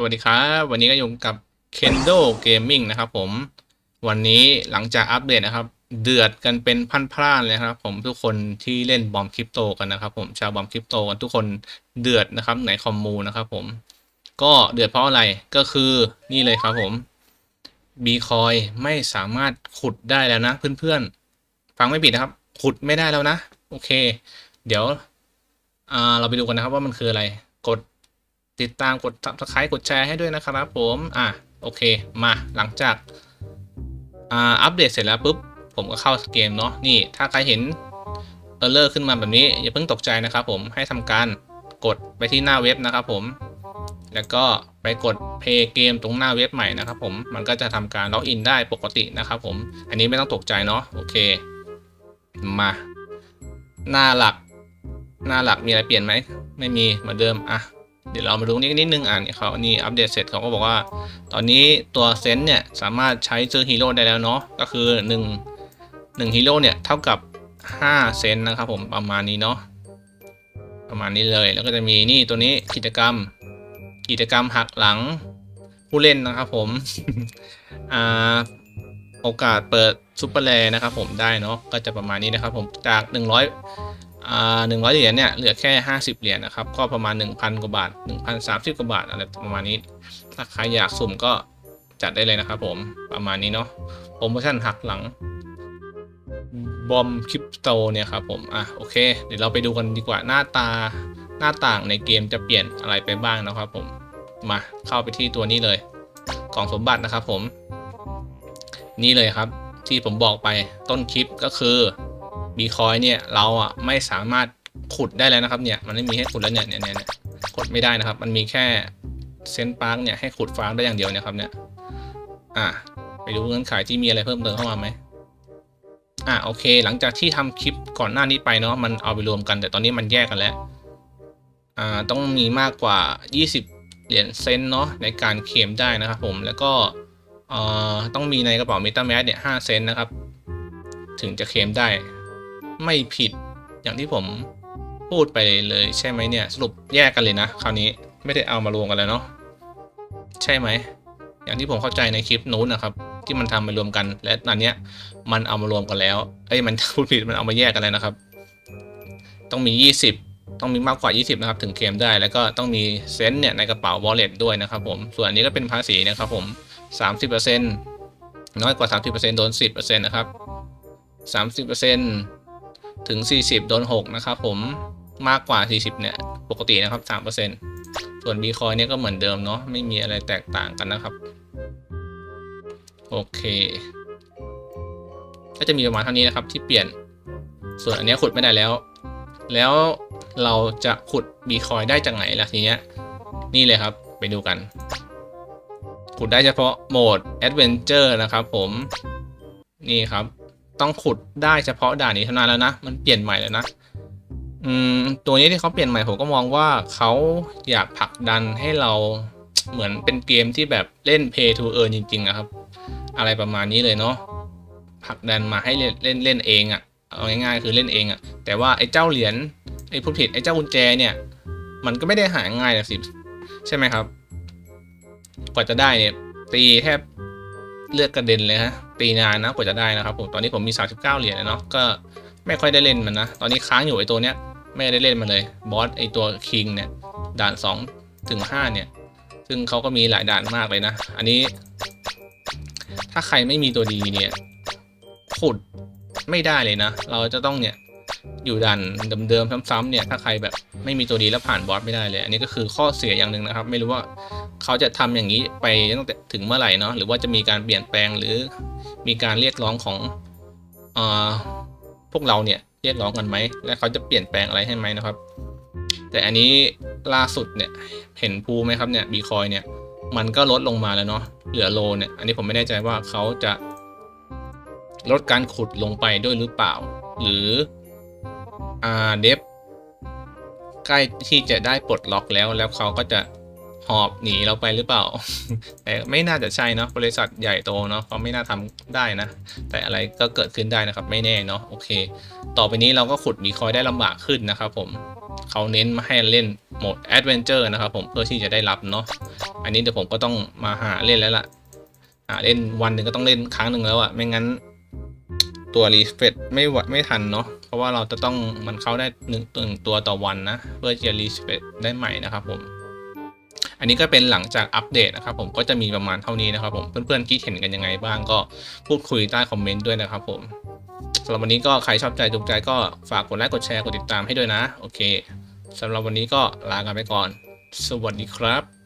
สวัสดีครับ วันนี้ก็อยู่กับ Kendo Gaming นะครับผม วันนี้หลังจากอัปเดตนะครับ เดือดกันเป็นพันพล่านเลยครับ ผมทุกคนที่เล่นบอมคริปโตกันนะครับผมชาวบอมคริปโตกันทุกคนเดือดนะครับในคอมมูนะครับผม ก็เดือดเพราะอะไรก็คือนี่เลยครับผมบีคอยไม่สามารถขุดได้แล้วนะเพื่อนๆ ฟังไม่ผิดนะครับ ขุดไม่ได้แล้วนะ โอเค เดี๋ยวเราไปดูกันนะครับว่ามันคืออะไรกด ติดตามกด subscribe กดแชร์ให้ด้วยนะครับผม อะ โอเค มาหลังจาก อ่า อัปเดตเสร็จแล้วปุ๊บ ผมก็เข้าเกมเนาะ นี่ ถ้าใครเห็นเออร์เลอร์ขึ้นมาแบบนี้ อย่าเพิ่งตกใจนะครับผม ให้ทำการกดไปที่หน้าเว็บนะครับผม แล้วก็ไปกด play เกมตรงหน้าเว็บใหม่นะครับผม มันก็จะทำการล็อกอินได้ปกตินะครับผม อันนี้ไม่ต้องตกใจเนาะ โอเค มา หน้าหลัก หน้าหลักมีอะไรเปลี่ยนไหม ไม่มีเหมือนเดิม อะ เดี๋ยวเรามาดูนิดนิดนึงอ่านเขานี่อัปเดตเสร็จเขาก็บอกว่า ตอนนี้ตัวเซนเนี่ยสามารถใช้ซื้อฮีโร่ได้แล้วเนาะก็คือ1 1ฮีโร่เนี่ยเท่ากับ 5 เซนนะครับผมประมาณนี้เนาะประมาณนี้เลยแล้วก็จะมีนี่ตัวนี้กิจกรรม กิจกรรมหักหลังผู้เล่นนะครับผมอ่าโอกาสเปิดซูเปอร์แลนะครับผมได้เนาะก็จะประมาณนี้นะครับผมจาก 100อ่า หนึ่งร้อยเหรียญเนี่ยเหลือแค่ห้าสิบเหรียญนะครับ ก็ประมาณหนึ่งพันกว่าบาทหนึ่งพันสามสิบกว่าบาทอะไรประมาณนี้ ถ้าใครอยากสุ่มก็จัดได้เลยนะครับผมประมาณนี้เนาะโปรโมชั่นหักหลังบอมคริปโตเนี่ยครับผมอะโอเค เดี๋ยวเราไปดูกันดีกว่าหน้าตาหน้าต่างในเกมจะเปลี่ยนอะไรไปบ้างนะครับผมมาเข้าไปที่ตัวนี้เลยกล่องสมบัตินะครับผม นี่เลยครับที่ผมบอกไปต้นคลิปก็คือ บีคอยเนี่ยเราอะไม่สามารถขุดได้แล้วนะครับเนี่ยมันไม่มีให้ขุดแล้วเนี่ยเนี่ยเนี่ยขุดไม่ได้นะครับ มันมีแค่เซนปาร์กเนี่ยให้ขุดฟาร์มได้อย่างเดียวนะครับเนี่ยอะไปดูเงื่อนไขที่มีอะไรเพิ่มเติมเข้ามาไหมอะโอเค หลังจากที่ทำคลิปก่อนหน้านี้ไปเนาะมันเอาไปรวมกัน แต่ตอนนี้มันแยกกันแล้วอ่าต้องมีมากกว่า 20 เหรียญเซนเนาะในการเคลมได้นะครับผมแล้วก็อ่อต้องมีในกระเป๋า MetaMask เนี่ย5เซนนะครับ ถึงจะเคลมได้ ไม่ผิดอย่างที่ผมพูดไปเลยใช่ไหมเนี่ย สรุปแยกกันเลยนะ คราวนี้ไม่ได้เอามารวมกันแล้วเนาะใช่ไหม อย่างที่ผมเข้าใจในคลิปนู้นนะครับ ที่มันทำมารวมกัน และตอนเนี้ยมันเอามารวมกันแล้วเอ้ยมันพูดผิดมันเอามาแยกกันแล้วนะครับ ต้องมี 20 ต้องมีมากกว่า 20 นะครับ ถึงเคลมได้แล้วก็ต้องมีเซนต์เนี่ยในกระเป๋า wallet ด้วยนะครับผมส่วนอันนี้ก็เป็นภาษีนะครับผม 30%น้อยกว่า 30%โดน 10%นะครับ 30% ถึง 40 โดน 6 นะครับผมมากกว่า 40 เนี่ย ปกตินะครับ 3%ส่วน b ีคอยเนี่ยก็เหมือนเดิมเนาะไม่มีอะไรแตกต่างกันนะครับ โอเค ก็จะมีประมาณเท่านี้นะครับที่เปลี่ยนส่วนอันนี้ขุดไม่ได้แล้ว แล้วเราจะขุด b ีคอยได้จากไหนล่ะทีเนี้ยนี่เลยครับไปดูกัน ขุดได้เฉพาะโหมด Adventure นะครับผมนี่ครับ ต้องขุดได้เฉพาะด่านนี้เท่านั้นแล้วนะ มันเปลี่ยนใหม่แล้วนะ อืม ตัวนี้ที่เขาเปลี่ยนใหม่ผมก็มองว่าเขาอยากผลักดันให้เราเหมือนเป็นเกมที่แบบเล่น pay to earn จริง ๆ นะครับ อะไรประมาณนี้เลยเนาะผลักดันมาให้เล่นเล่นเล่นเองอะ่ะเอาง่ายๆคือเล่นเองอะ่ะ แต่ว่าไอ้เจ้าเหรียญไอ้ผู้ผิดไอ้เจ้ากุญแจเนี่ย มันก็ไม่ได้หาง่ายนะสิใช่ไหมครับ กว่าจะได้เนี่ยตีแทบ เลือดกระเด็นเลยฮะ ตีนานนะกว่าจะได้นะครับผม ตอนนี้ผมมี 39 เหรียญเนาะ ก็ไม่ค่อยได้เล่นมันนะ ตอนนี้ค้างอยู่ไอตัวเนี้ย ไม่ได้เล่นมันเลย บอสไอตัวคิงเนี่ย ด่าน2ถึง5เนี่ย ซึ่งเขาก็มีหลายด่านมากเลยนะ อันนี้ ถ้าใครไม่มีตัวดีเนี่ยขุดไม่ได้เลยนะ เราจะต้องเนี่ย อยู่ด่านเดิมๆซ้ำๆเนี่ยถ้าใครแบบไม่มีตัวดีแล้วผ่านบอสไม่ได้เลย อันนี้ก็คือข้อเสียอย่างหนึ่งนะครับ ไม่รู้ว่าเขาจะทำอย่างนี้ไปตั้งแต่ถึงเมื่อไหร่เนาะหรือว่าจะมีการเปลี่ยนแปลงหรือมีการเรียกร้องของเอ่อพวกเราเนี่ยเรียกร้องกันไหมและเขาจะเปลี่ยนแปลงอะไรให้ไหมนะครับ แต่อันนี้ล่าสุดเนี่ยเห็นภูไหมครับเนี่ยบีคอยเนี่ยมันก็ลดลงมาแล้วเนาะเหลือโลเนี่ยอันนี้ผมไม่แน่ใจว่าเขาจะลดการขุดลงไปด้วยหรือเปล่า หรือ่าเดฟใกล้ที่จะได้ปลดล็อกแล้วแล้วเขาก็จะหอบหนีเราไปหรือเปล่า แต่ไม่น่าจะใช่เนาะบริษัทใหญ่โตเนาะเขาไม่น่าทำได้นะ แต่อะไรก็เกิดขึ้นได้นะครับ ไม่แน่เนาะโอเค ต่อไปนี้เราก็ขุดบีคอยได้ลำบากขึ้นนะครับผมเขาเน้นมาให้เล่นโหมดแอดเวนเจอร์นะครับผมเพื่อที่จะได้รับเนาะอันนี้เดี๋ยวผมก็ต้องมาหาเล่นแล้วล่ะหาเล่นวันหนึ่งก็ต้องเล่นครั้งหนึ่งแล้วอะไม่งั้นตัวรีเฟรชไม่ไหวไม่ทันเนาะ เพราะว่าเราจะต้องมันเข้าได้หนึ่งหนึ่งตัวต่อวันนะ เพื่อจะรีเฟรชได้ใหม่นะครับผม อันนี้ก็เป็นหลังจากอัปเดตนะครับผมก็จะมีประมาณเท่านี้นะครับผมเพื่อนๆคิดเห็นกันยังไงบ้างก็พูดคุยใต้คอมเมนต์ด้วยนะครับผมสำหรับวันนี้ก็ใครชอบใจถูกใจก็ฝากกดไลค์กดแชร์กดติดตามให้ด้วยนะ โอเคสำหรับวันนี้ก็ลากันไปก่อน สวัสดีครับ